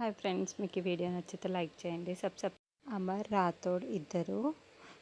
Hi friends మీకు ఈ video నచ్చితే లైక్ చేయండి సబ్సబ్ అమర్ రాథోడ్ ఇద్దరు.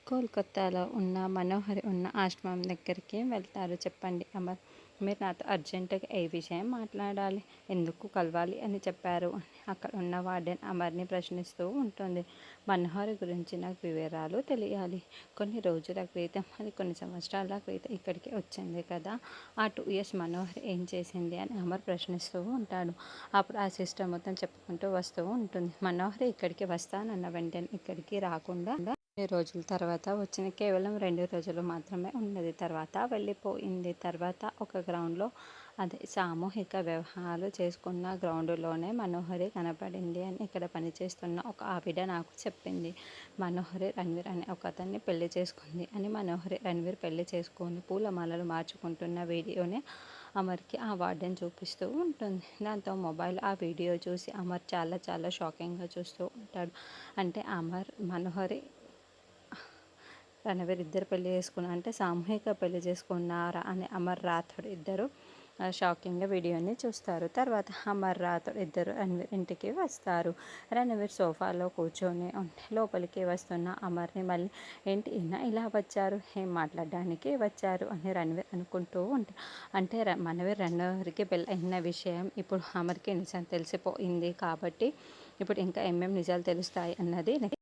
కోల్కత్తాలో ఉన్న మనోహరి ఉన్న ఆశ్రమం దగ్గరికి వెళ్తారు. చెప్పండి అమర్ మీరు నాతో అర్జెంటుగా ఏ విషయం మాట్లాడాలి? ఎందుకు కలవాలి అని చెప్పారు? అక్కడ ఉన్న వార్డెన్ అమర్ని ప్రశ్నిస్తూ ఉంటుంది. మనోహరి గురించి నాకు వివరాలు తెలియాలి. కొన్ని రోజుల క్రితం అది కొన్ని సంవత్సరాల క్రితం ఇక్కడికి వచ్చింది కదా? ఆ టూ ఇయర్స్ మనోహరి ఏం చేసింది అని అమర్ ప్రశ్నిస్తూ ఉంటాడు. అప్పుడు ఆ సిస్టర్ మొత్తం చెప్పుకుంటూ వస్తూ ఉంటుంది. మనోహరి ఇక్కడికి వస్తానన్న వెంటనే ఇక్కడికి రాకుండా కొన్ని రోజుల తర్వాత వచ్చిన కేవలం రెండు రోజులు మాత్రమే ఉన్నది. తర్వాత వెళ్ళిపోయింది. తర్వాత ఒక గ్రౌండ్లో అదే సామూహిక వ్యవహారాలు చేసుకున్న గ్రౌండ్లోనే మనోహరి కనపడింది అని ఇక్కడ పనిచేస్తున్న ఒక ఆవిడ నాకు చెప్పింది. మనోహరి రణ్వీర్ అనే ఒక అతన్ని పెళ్ళి చేసుకుంది అని మనోహరి రణ్వీర్ పెళ్ళి చేసుకొని పూలమాలలు మార్చుకుంటున్న వీడియోని అమర్కి ఆ వార్డెన్ చూపిస్తూ ఉంటుంది. దాంతో మొబైల్ ఆ వీడియో చూసి అమర్ చాలా చాలా షాకింగ్గా చూస్తూ ఉంటాడు. అంటే అమర్ మనోహరి రణవీర్ ఇద్దరు పెళ్ళి చేసుకున్న అంటే సామూహిక పెళ్ళి చేసుకున్నారా అని అమర్ రాథోడ్ ఇద్దరు షాకింగ్గా వీడియోని చూస్తారు. తర్వాత అమర్ రాథోడ్ ఇద్దరు రణవీర్ ఇంటికి వస్తారు. రణవీర్ సోఫాలో కూర్చొని ఉంటే లోపలికి వస్తున్న అమర్ని మళ్ళీ ఏంటి ఈయన ఇలా వచ్చారు? ఏం మాట్లాడడానికి వచ్చారు? అని రణవీర్ అనుకుంటూ ఉంటారు అంటే మనవీర్ రణవీర్కి పెళ్ళి అయిన విషయం ఇప్పుడు అమర్కి నిజం తెలిసిపోయింది కాబట్టి ఇప్పుడు ఇంకా ఏమేమి నిజాలు తెలుస్తాయి అన్నది